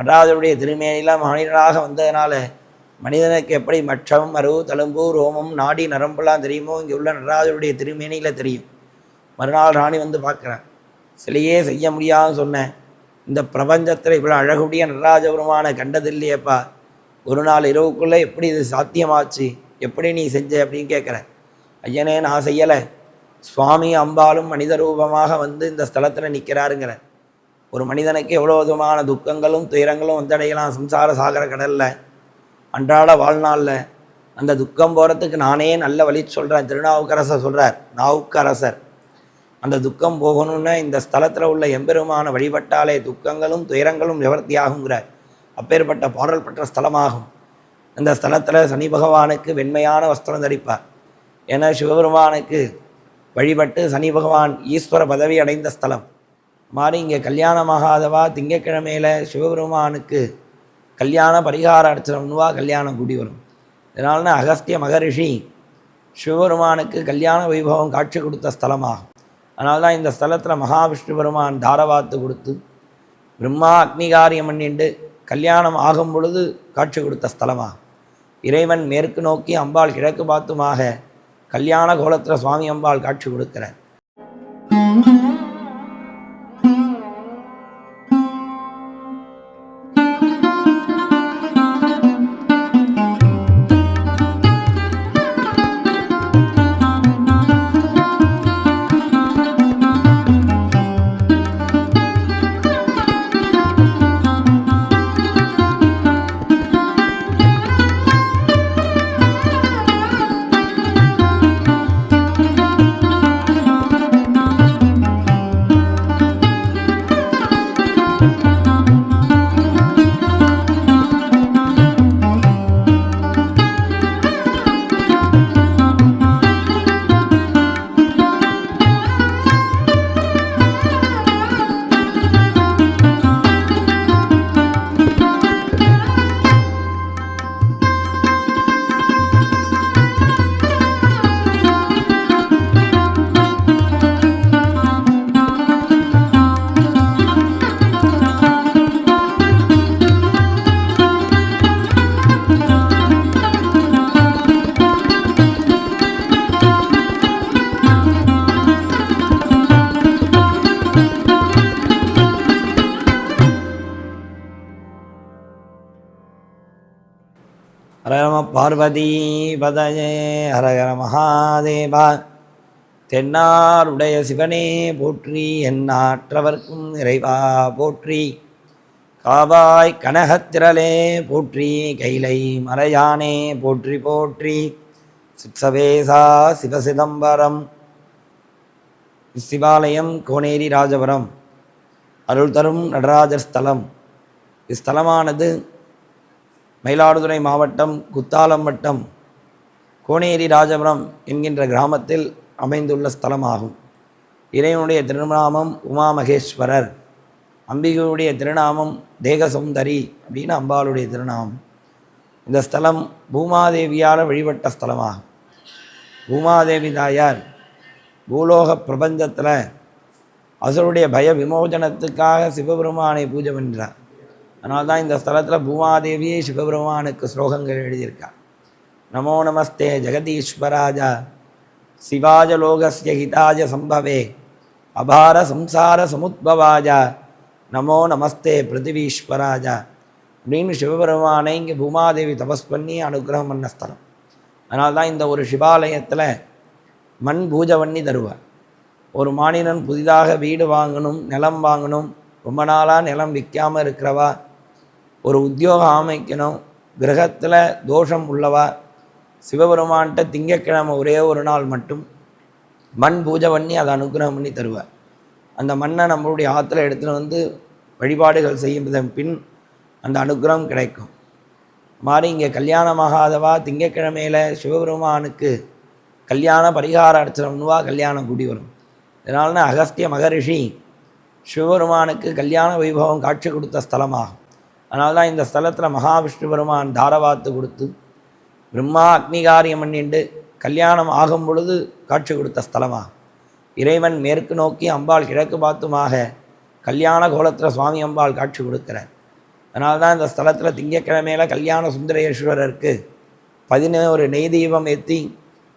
நடராஜருடைய திருமேனிலாம் மனிதனாக வந்ததுனால மனிதனுக்கு எப்படி மற்றம் மரு தழும்பு ரோமம் நாடி நரம்புலாம் தெரியுமோ? இங்கே உள்ள நடராஜருடைய திருமேனியில் தெரியும். மறுநாள் ராணி வந்து பார்க்குறேன். சிலையே செய்ய முடியாதுன்னு சொன்னேன் இந்த பிரபஞ்சத்தில் இவ்வளோ அழகுடைய நடராஜபுரமான பெருமானை கண்டதில்லையேப்பா. ஒரு நாள் இரவுக்குள்ளே எப்படி இது சாத்தியமாச்சு? எப்படி நீ செஞ்ச? அப்படின்னு கேட்குறேன் ஐயனே நான் செய்யலை. சுவாமி அம்பாலும் மனித ரூபமாக வந்து இந்த ஸ்தலத்தில் நிற்கிறாருங்கிற. ஒரு மனிதனுக்கு எவ்வளோ விதமான துக்கங்களும் துயரங்களும் வந்தடையலாம் சம்சார சாகர கடலில். அன்றாட வாழ்நாளில் அந்த துக்கம் போகிறதுக்கு நானே நல்ல வழி சொல்கிறேன் திருநாவுக்கரசர் சொல்கிறார் நாவுக்கரசர் அந்த துக்கம் போகணும்னா இந்த ஸ்தலத்தில் உள்ள எம்பெருமான வழிபட்டாலே துக்கங்களும் துயரங்களும் நிவர்த்தி ஆகுங்கிறார் அப்பேற்பட்ட பாடல் பெற்ற ஸ்தலமாகும். அந்த ஸ்தலத்தில் சனி பகவானுக்கு வெண்மையான வஸ்திரம் தரிப்பார். ஏன்னா சிவபெருமானுக்கு வழிபட்டு சனி பகவான் ஈஸ்வர பதவி அடைந்த ஸ்தலம். மாறி இங்கே கல்யாணமாகாதவா? திங்கக்கிழமையில் சிவபெருமானுக்கு கல்யாண பரிகார அர்ச்சனம்னுவா கல்யாணம் கூடி வரும். இதனால்னு அகஸ்திய மகரிஷி சிவபெருமானுக்கு கல்யாண வைபவம் காட்சி கொடுத்த ஸ்தலமாகும். அதனால தான் இந்த ஸ்தலத்தில் மகாவிஷ்ணு பெருமான் தாரவாத்து கொடுத்து பிரம்மா அக்னிகாரியம் பண்ணிண்டு கல்யாணம் ஆகும் பொழுது காட்சி கொடுத்த ஸ்தலமாகும். இறைவன் மேற்கு நோக்கி அம்பாள் கிழக்கு பார்த்துமாக கல்யாண கோலத்தில் சுவாமி அம்பாள் காட்சி கொடுக்கிறார். ஹரகரம பார்வதி பதயே ஹரஹர மகாதேவா. தென்னாருடைய சிவனே போற்றி என்னாற்றவர்க்கும் இறைவா போற்றி. காவாய் கனகத்திரளே போற்றி கைலை மலையானே போற்றி போற்றி. சிற்சவேசா சிவசிதம்பரம் சிவாலயம் கோனேரி ராஜபுரம். அருள் தரும் நடராஜர் ஸ்தலம். இஸ்தலமானது மயிலாடுதுறை மாவட்டம் குத்தாலம் வட்டம் கோனேரி ராஜபுரம் என்கின்ற கிராமத்தில் அமைந்துள்ள ஸ்தலமாகும். இறைவனுடைய திருநாமம் உமா மகேஸ்வரர் அம்பிகையுடைய திருநாமம் தேகசுந்தரி அப்படின்னு அம்பாளுடைய திருநாமம். இந்த ஸ்தலம் பூமாதேவியால் வழிபட்ட ஸ்தலமாகும். பூமாதேவி தாயார் பூலோக பிரபஞ்சத்தில் அசுருடைய பய விமோசனத்துக்காக சிவபெருமானை பூஜை பண்ணுறார் அதனால தான் இந்த ஸ்தலத்தில் பூமாதேவியே சிவபெருமானுக்கு ஸ்லோகங்கள் எழுதியிருக்கார். நமோ நமஸ்தே ஜெகதீஸ்வராஜ சிவாஜ லோகஸ்ய ஹிதாஜ சம்பவே அபார சம்சார சமுத்பவாஜ நமோ நமஸ்தே பிருத்திவீஸ்வராஜ அப்படின்னு சிவபெருமானை இங்கே பூமாதேவி தபஸ் பண்ணி அனுகிரகம் பண்ண ஸ்தலம். அதனால தான் இந்த ஒரு சிவாலயத்தில் மண் பூஜை பண்ணி தருவார். ஒரு மாநிலன் புதிதாக வீடு வாங்கணும் நிலம் வாங்கணும் ரொம்ப நாளாக நிலம் விற்காமல் இருக்கிறவா ஒரு உத்தியோகம் அமைக்கணும். கிரகத்தில் தோஷம் உள்ளவா? சிவபெருமான்கிட்ட திங்கக்கிழமை ஒரே ஒரு நாள் மட்டும் மண் பூஜை பண்ணி அதை அனுகிரகம் பண்ணி தருவார். அந்த மண்ணை நம்மளுடைய ஆற்றுல எடுத்துகிட்டு வந்து வழிபாடுகள் செய்யும் பின் அந்த அனுகிரகம் கிடைக்கும். மாறி இங்கே கல்யாணமாகாதவா? திங்கக்கிழமையில் சிவபெருமானுக்கு கல்யாண பரிகார அர்ச்சனம்னுவா கல்யாணம் கூடி வரும். இதனால அகஸ்திய மகரிஷி சிவபெருமானுக்கு கல்யாண வைபவம் காட்சி கொடுத்த ஸ்தலமாகும். அதனால தான் இந்த ஸ்தலத்தில் மகாவிஷ்ணு பெருமான் தாரவாத்து கொடுத்து பிரம்மா அக்னிகாரியம் பண்ணிண்டு கல்யாணம் ஆகும் பொழுது காட்சி கொடுத்த ஸ்தலமாக இறைவன் மேற்கு நோக்கி அம்பாள் கிழக்கு பார்த்துமாக கல்யாண கோலத்தில் சுவாமி அம்பாள் காட்சி கொடுக்கிறார். அதனால தான் இந்த ஸ்தலத்தில் திங்கக்கிழமையில கல்யாண சுந்தரேஸ்வரருக்கு பதினோரு நெய் தீபம் ஏற்றி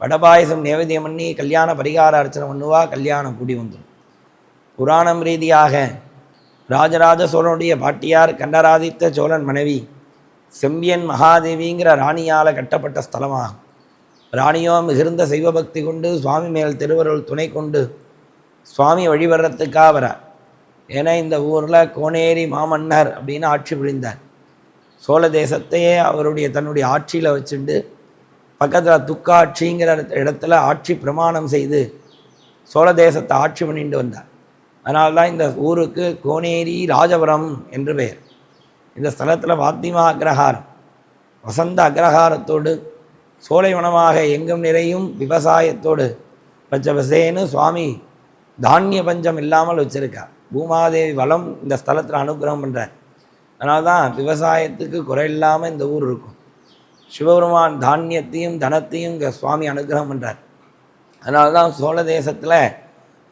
வடபாயசம் நேவேதியம் பண்ணி கல்யாண பரிகார அர்ச்சனை பண்ணுவா கல்யாணம் கூடி வந்துடும் புராணம் ரீதியாக ராஜராஜ சோழனுடைய பாட்டியார் கண்டராதித்த சோழன் மனைவி செம்பியன் மகாதேவிங்கிற ராணியால் கட்டப்பட்ட ஸ்தலமாகும். ராணியோ மிகுந்த சைவபக்தி கொண்டு சுவாமி மேல் திருவருள் துணை கொண்டு சுவாமி வழிபடுறதுக்காக வரார் ஏன்னா இந்த ஊரில் கோனேரி மாமன்னர் அப்படின்னு ஆட்சி புரிந்தார். சோழ தேசத்தையே அவருடைய தன்னுடைய ஆட்சியில் வச்சுண்டு பக்கத்தில் துக்காட்சிங்கிற இடத்துல ஆட்சி பிரமாணம் செய்து சோழ தேசத்தை ஆட்சி பண்ணிட்டு வந்தார். அதனால் தான் இந்த ஊருக்கு கோனேரி ராஜபுரம் என்று பெயர். இந்த ஸ்தலத்தில் பாத்திமா அக்ரஹாரம். வசந்த அக்ரஹாரத்தோடு சோலைவனமாக எங்கும் நிறையும் விவசாயத்தோடு பச்சபசேன்னு சுவாமி தானிய பஞ்சம் இல்லாமல் வச்சுருக்கார் பூமாதேவி வளம் இந்த ஸ்தலத்தில் அனுகிரகம் பண்ணுறார் அதனால தான் விவசாயத்துக்கு குறை இல்லாமல் இந்த ஊர் இருக்கும். சிவபெருமான் தானியத்தையும் தனத்தையும் இங்கே சுவாமி அனுகிரகம் பண்ணுறார் அதனால தான் சோழ தேசத்தில்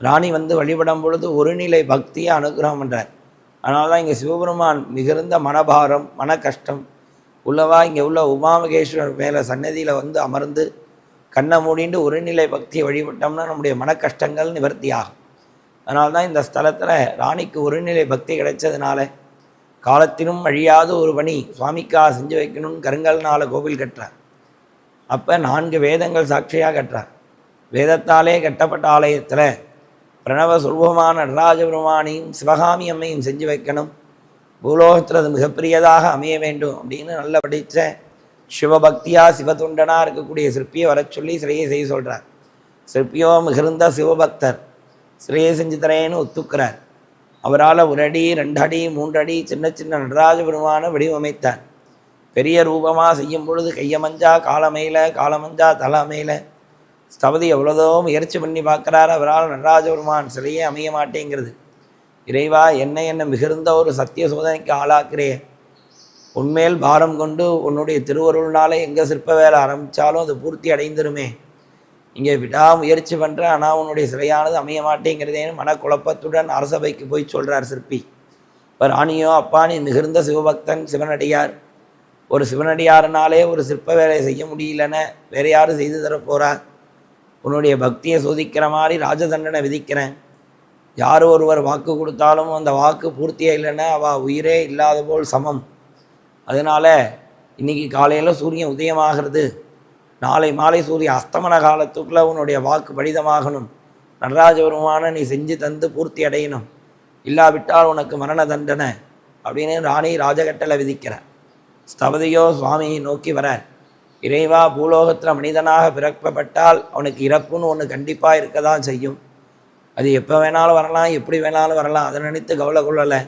ராணி வந்து வழிபடும் பொழுது ஒருநிலை பக்தியை அனுகிரகம் பண்ணுறார் அதனால தான் இங்கே சிவபெருமான் மிகுந்த மனபாரம் மன கஷ்டம் உள்ளவா இங்கே உள்ள உமாமகேஸ்வரர் மேலே சன்னதியில் வந்து அமர்ந்து கண்ணை மூடிண்டு ஒருநிலை பக்தியை வழிபட்டோம்னா நம்முடைய மன கஷ்டங்கள் நிவர்த்தி ஆகும் அதனால தான் இந்த ஸ்தலத்தில் ராணிக்கு ஒருநிலை பக்தி கிடைச்சதுனால காலத்திலும் அழியாத ஒரு பணி சுவாமிக்காக செஞ்சு வைக்கணும்னு கருங்கல்னால கோவில் கட்டுறார். அப்போ நான்கு வேதங்கள் சாட்சியாக கட்டுறார். வேதத்தாலே கட்டப்பட்ட ஆலயத்தில் பிரணவ சுரூபமான நடராஜபெருமானையும் சிவகாமி அம்மையும் செஞ்சு வைக்கணும். பூலோகத்தில் அது மிகப்பெரியதாக அமைய வேண்டும் அப்படின்னு நல்ல படித்த சிவபக்தியாக சிவதுண்டனாக இருக்கக்கூடிய சிற்பியை வர சொல்லி சிறையை செய்ய சொல்கிறார் சிற்பியோ மிகுந்த சிவபக்தர். சிறையை செஞ்சு தரேன்னு ஒத்துக்கிறார். அவரால் ஒரு அடி ரெண்டு அடி மூன்று அடி சின்ன சின்ன நடராஜ பெருமான வடிவமைத்தார். பெரிய ரூபமாக செய்யும் பொழுது கையமஞ்சா காலமையில் காலமஞ்சா தலைமையில் ஸ்தபதி எவ்வளோதோ முயற்சி பண்ணி பார்க்குறாரு. அவரால் நடராஜபெருமான் சிலையே அமைய மாட்டேங்கிறது. இறைவா என்னை என்ன மிகுந்த ஒரு சத்திய சோதனைக்கு ஆளாக்குறே. உண்மையில் பாரம் கொண்டு உன்னுடைய திருவருள்னாலே எங்கே சிற்ப வேலை ஆரம்பித்தாலும் அது பூர்த்தி அடைந்துருமே. இங்கே விடா முயற்சி பண்ணுறேன் ஆனால் உன்னுடைய சிலையானது அமைய மாட்டேங்கிறதேன்னு மனக்குழப்பத்துடன் அரசபைக்கு போய் சொல்கிறார் சிற்பி. இப்போ ராணியோ அப்பா நீ மிகுந்த சிவபக்தன் சிவனடியார். ஒரு சிவனடியாருனாலே ஒரு சிற்ப வேலையை செய்ய முடியலன்னு வேற யாரும் செய்து தரப்போகிறார் உன்னுடைய பக்தியை சோதிக்கிற மாதிரி ராஜதண்டனை விதிக்கிறேன். யார் ஒருவர் வாக்கு கொடுத்தாலும் அந்த வாக்கு பூர்த்தியே இல்லைன்னா அவள் உயிரே இல்லாத போல் சமம். அதனால் இன்றைக்கி காலையில் சூரியன் உதயமாகிறது. நாளை மாலை சூரிய அஸ்தமன காலத்துக்குள்ளே உன்னுடைய வாக்கு படிதமாகணும் நடராஜபெருமான நீ செஞ்சு தந்து பூர்த்தி அடையணும். இல்லாவிட்டால் உனக்கு மரண தண்டனை அப்படின்னு ராணி ராஜகட்டளை விதிக்கிறார். ஸ்தபதியோ சுவாமியை நோக்கி வரார். இறைவா பூலோகத்தில் மனிதனாக பிறக்கப்பட்டால் அவனுக்கு இறப்புன்னு ஒன்று கண்டிப்பாக இருக்க தான் செய்யும். அது எப்போ வேணாலும் வரலாம் எப்படி வேணாலும் வரலாம் அதை நினைத்து கவலை கொள்ளலை.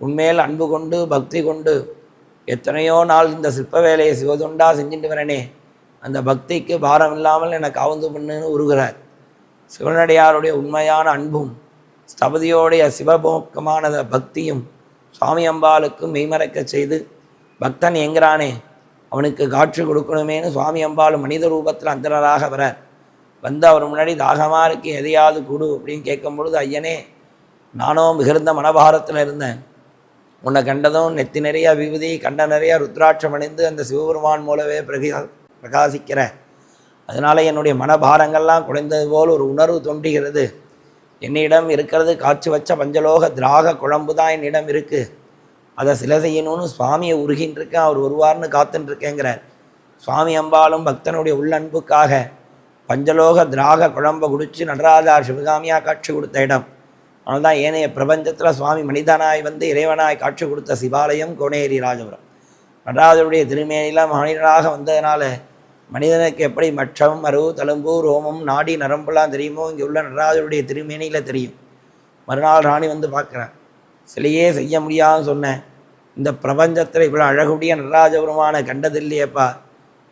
உண்மையில் அன்பு கொண்டு பக்தி கொண்டு எத்தனையோ நாள் இந்த சிற்ப வேலையை சிவதுண்டா செஞ்சுட்டு வரனே அந்த பக்திக்கு பாரம் இல்லாமல் எனக்கு ஆவந்து பண்ணுன்னு உருகிறார். சிவனடியாருடைய உண்மையான அன்பும் ஸ்தபதியோடைய சிவபோக்கமான பக்தியும் சுவாமி அம்பாளுக்கும் மெய்மறக்க செய்து பக்தன் எங்கிறானே அவனுக்கு காட்சி கொடுக்கணுமேனு சுவாமி அம்பாள் மனித ரூபத்தில் அந்தனராக வரார் வந்து அவர் முன்னாடி தாகமாக இருக்கு எதையாவது கொடு அப்படின்னு கேட்கும் பொழுது ஐயனே நானும் மிகுந்த மனபாரத்தில் இருந்தேன். உன்னை கண்டதும் நெத்தி நிறையா விபதி கண்ட நிறையா ருத்ராட்சம் அணிந்து அந்த சிவபெருமான் மூலவே பிரகா பிரகாசிக்கிற. அதனால் என்னுடைய மனபாரங்கள்லாம் குறைந்தது போல் ஒரு உணர்வு தோன்றுகிறது. என்னிடம் இருக்கிறது காய்ச்சி வச்ச பஞ்சலோக திராக குழம்பு தான் என்னிடம் இருக்குது அதை சில செய்யணும்னு சுவாமியை உருகின்னு இருக்கேன் அவர் வருவார்னு காத்துன்னு இருக்கேங்கிறார் சுவாமி அம்பாலும் பக்தனுடைய உள்ளன்புக்காக பஞ்சலோக திராக குழம்பை குடிச்சு நடராஜார் சிவகாமியாக காட்சி கொடுத்த இடம். அதனால தான் ஏனைய பிரபஞ்சத்தில் சுவாமி மனிதனாய் வந்து இறைவனாய் காட்சி கொடுத்த சிவாலயம் கோனேரி ராஜபுரம். நடராஜருடைய திருமேனிலாம் மனிதனாக வந்ததுனால மனிதனுக்கு எப்படி மற்றம் மரு தழும்பு ரோமம் நாடி நரம்புலாம் தெரியுமோ? இங்கே உள்ள நடராஜருடைய திருமேனியில் தெரியும். மறுநாள் ராணி வந்து பார்க்குறேன். சிலையே செய்ய முடியாதுன்னு சொன்னேன். இந்த பிரபஞ்சத்தில் இவ்வளோ அழகுடைய நடராஜபுரமான கண்டதில்லையேப்பா.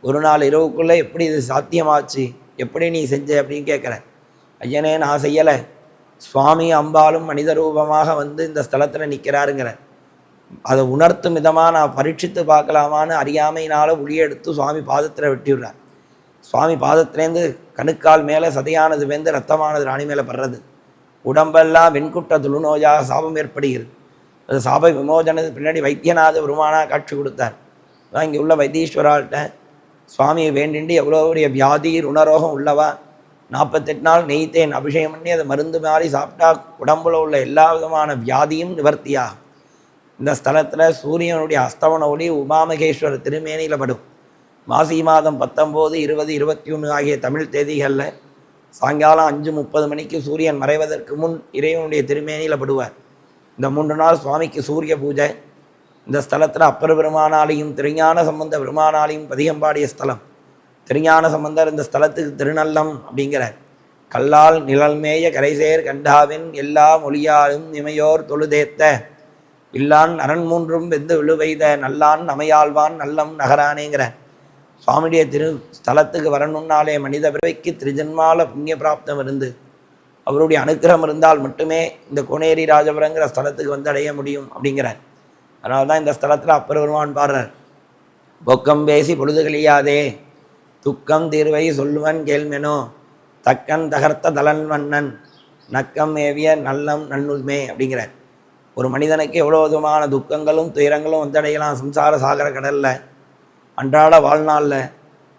ஒரு நாள் இரவுக்குள்ளே எப்படி இது சாத்தியமாச்சு? எப்படி நீ செஞ்ச அப்படின்னு கேட்குற ஐயனே நான் செய்யலை. சுவாமி அம்பாலும் மனித ரூபமாக வந்து இந்த ஸ்தலத்தில் நிற்கிறாருங்கிற அதை உணர்த்தும் விதமாக நான் பரீட்சித்து பார்க்கலாமான்னு அறியாமையினால் எடுத்து சுவாமி பாதத்தில் வெட்டிவிடுறார் சுவாமி பாதத்திலேருந்து கணுக்கால் மேலே சதையானது வெந்து ரத்தமானது ராணி மேலே படுறது. உடம்பெல்லாம் வெண்குட்ட துளுநோயாக சாபம் ஏற்படுகிறது. அது சாப விமோசனத்துக்கு பின்னாடி வைத்தியநாத பெருமானாக காட்சி கொடுத்தார். அதான் இங்கே உள்ள வைத்தீஸ்வரால்கிட்ட சுவாமியை வேண்டிண்டு எவ்வளோ பெரிய வியாதி ருணரோகம் உள்ளவா? நாற்பத்தெட்டு நாள் நெய்த்தேன் அபிஷேகம் பண்ணி அதை மருந்து மாதிரி சாப்பிட்டா உடம்புல உள்ள எல்லா விதமான வியாதியும் நிவர்த்தியாகும் இந்த ஸ்தலத்தில் சூரியனுடைய அஸ்தவன ஒளி உமாமகேஸ்வரர் திருமேனியில் படும். மாசி மாதம் பத்தொம்போது இருபது இருபத்தி ஒன்று ஆகிய தமிழ் தேதிகளில் சாயங்காலம் அஞ்சு முப்பது மணிக்கு சூரியன் மறைவதற்கு முன் இறைவனுடைய திருமேனியில் படுவார். இந்த மூன்று நாள் சுவாமிக்கு சூரிய பூஜை. இந்த ஸ்தலத்தில் அப்பர் பெருமானாலையும் திருஞான சம்பந்த பெருமானாலையும் பதிகம்பாடிய ஸ்தலம். திருஞான சம்பந்தர் இந்த ஸ்தலத்துக்கு திருநல்லம் அப்படிங்கிறார். கல்லால் நிழல்மேய கரைசேர் கண்டாவின் எல்லா மொழியாலும் இமையோர் தொழுதேத்த. இல்லான் அரண் மூன்றும் வெந்து விழுவைத நல்லான் அமையாழ்வான் நல்லம் நகரானேங்கிற சுவாமியுடைய திரு ஸ்தலத்துக்கு வரணும்னாலே மனித பிறவைக்கு திருஜன்மால புண்ணிய பிராப்தம் இருந்து அவருடைய அனுக்கிரகம் இருந்தால் மட்டுமே இந்த கோனேரி ராஜபுரங்கிற ஸ்தலத்துக்கு வந்து அடைய முடியும் அப்படிங்கிறார். அதனால தான் இந்த ஸ்தலத்தில் அப்பர் பெருமான் பாடுறார். பொக்கம் பேசி பொழுது கழியாதே துக்கம் தீர்வை சொல்லுவன் கேள்மெனோ தக்கன் தகர்த்த தலன் வண்ணன் நக்கம் ஏவிய நல்லம் நன்னுமே அப்படிங்கிறார். ஒரு மனிதனுக்கு எவ்வளோ விதமான துக்கங்களும் துயரங்களும் வந்தடையலாம். சம்சார சாகர கடலில் அன்றாட வாழ்நாளில்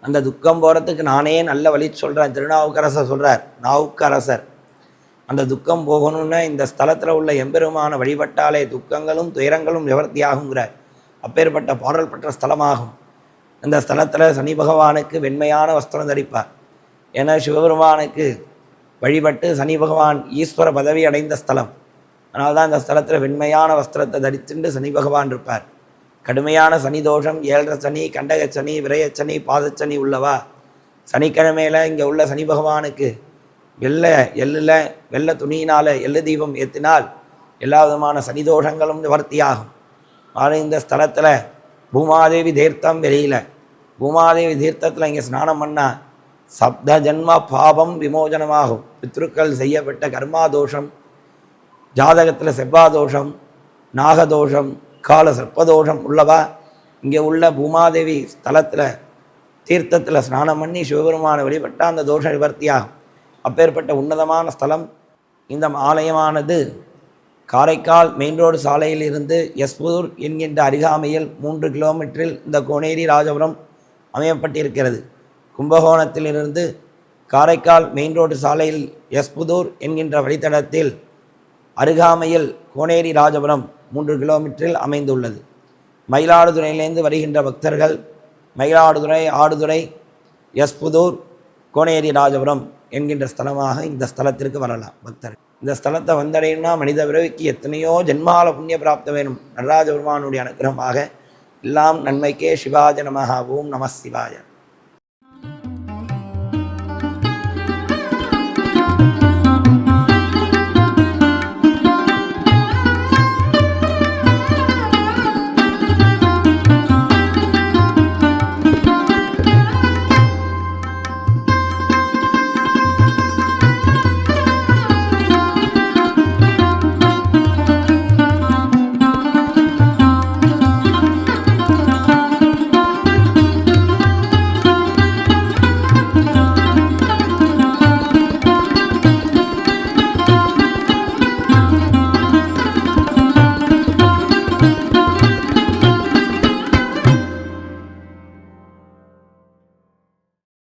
அந்த துக்கம் போகிறதுக்கு நானே நல்ல வழி சொல்கிறேன் திருநாவுக்கரசர் சொல்கிறார் நாவுக்கரசர் அந்த துக்கம் போகணும்னா இந்த ஸ்தலத்தில் உள்ள எம்பெருமான வழிபட்டாலே துக்கங்களும் துயரங்களும் நிவர்த்தியாகுங்கிறார் அப்பேற்பட்ட பாடல் பெற்ற ஸ்தலமாகும். அந்த ஸ்தலத்தில் சனி பகவானுக்கு வெண்மையான வஸ்திரம் தரிப்பார். ஏன்னா சிவபெருமானுக்கு வழிபட்டு சனி பகவான் ஈஸ்வர பதவி அடைந்த ஸ்தலம். அதனால்தான் இந்த ஸ்தலத்தில் வெண்மையான வஸ்திரத்தை தரித்துண்டு சனி பகவான் இருப்பார். கடுமையான சனி தோஷம் ஏழரை சனி கண்டக சனி விரயச்சனி பாதச்சனி உள்ளவா? சனிக்கிழமையில் இங்கே உள்ள சனி பகவானுக்கு வெள்ளை எள்ளில் வெள்ளை துணியினால் எள்ளு தீபம் ஏற்றினால் எல்லா விதமான சனி தோஷங்களும் நிவர்த்தியாகும். ஆனால் இந்த ஸ்தலத்தில் பூமாதேவி தீர்த்தம் வெளியில். பூமாதேவி தீர்த்தத்தில் இங்கே ஸ்நானம் பண்ணால் சப்த ஜன்ம பாபம் விமோசனமாகும் பித்ருக்கள் செய்யப்பட்ட கர்மா தோஷம் ஜாதகத்தில் செவ்வாதோஷம் நாகதோஷம் கால சர்ப்பதோஷம் உள்ளவா? இங்கே உள்ள பூமாதேவி ஸ்தலத்தில் தீர்த்தத்தில் ஸ்நானம் பண்ணி சிவபெருமான வழிபட்டால் அந்த தோஷ நிவர்த்தியாகும். அப்பேற்பட்ட உன்னதமான ஸ்தலம் இந்த ஆலயமானது. காரைக்கால் மெயின் ரோடு சாலையில் இருந்து எஸ்பூர் என்கின்ற அருகாமையில் மூன்று கிலோமீட்டரில் இந்த கோனேரி ராஜபுரம் அமையப்பட்டிருக்கிறது. கும்பகோணத்திலிருந்து காரைக்கால் மெயின் ரோடு சாலையில் எஸ்புதூர் என்கின்ற வழித்தடத்தில் அருகாமையில் கோனேரி ராஜபுரம் மூன்று கிலோமீட்டரில் அமைந்துள்ளது. மயிலாடுதுறையிலேருந்து வருகின்ற பக்தர்கள் மயிலாடுதுறை ஆடுதுறை எஸ்புதூர் கோனேரி ராஜபுரம் என்கின்ற ஸ்தலமாக இந்த ஸ்தலத்திற்கு வரலாம் பக்தர்கள். இந்த ஸ்தலத்தை வந்தடையணும்னா மனித பிறவிக்கு எத்தனையோ ஜென்மால புண்ணிய பிராப்தம் வேணும். நடராஜ பெருமானுடைய அனுகிரகமாக எல்லாம் நன்மைக்கே சிவாஜ நமகாவும் நம சிவாய.